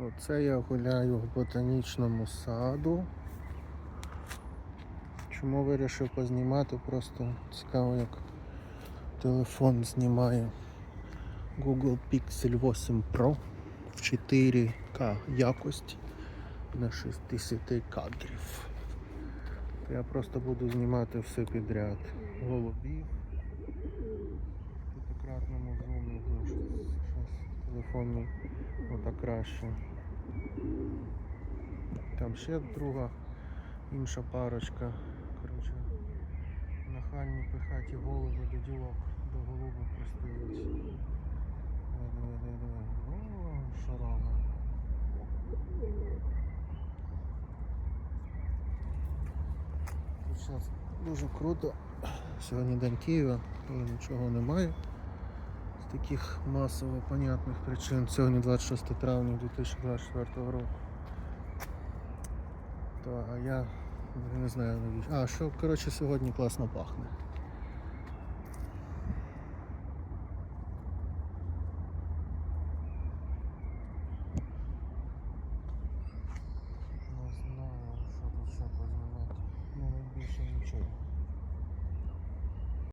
Оце я гуляю в ботанічному саду. Чому вирішив познімати? Просто цікаво, як телефон знімає Google Pixel 8 Pro в 4К якості на 60 кадрів. Я просто буду знімати все підряд. Голубів. Тут кратному зумі зараз телефонний отак краще. Там ще друга інша парочка. Коротше, нахальні пихаті голуби до ділок, до голуби пристають. Диви, диви, диви. О, зараз дуже круто. Сьогодні день Києва і нічого немає. Таких масово понятних причин. Сьогодні 26 травня 2024 року. То, а я не знаю навіщо. А, що коротше сьогодні класно пахне.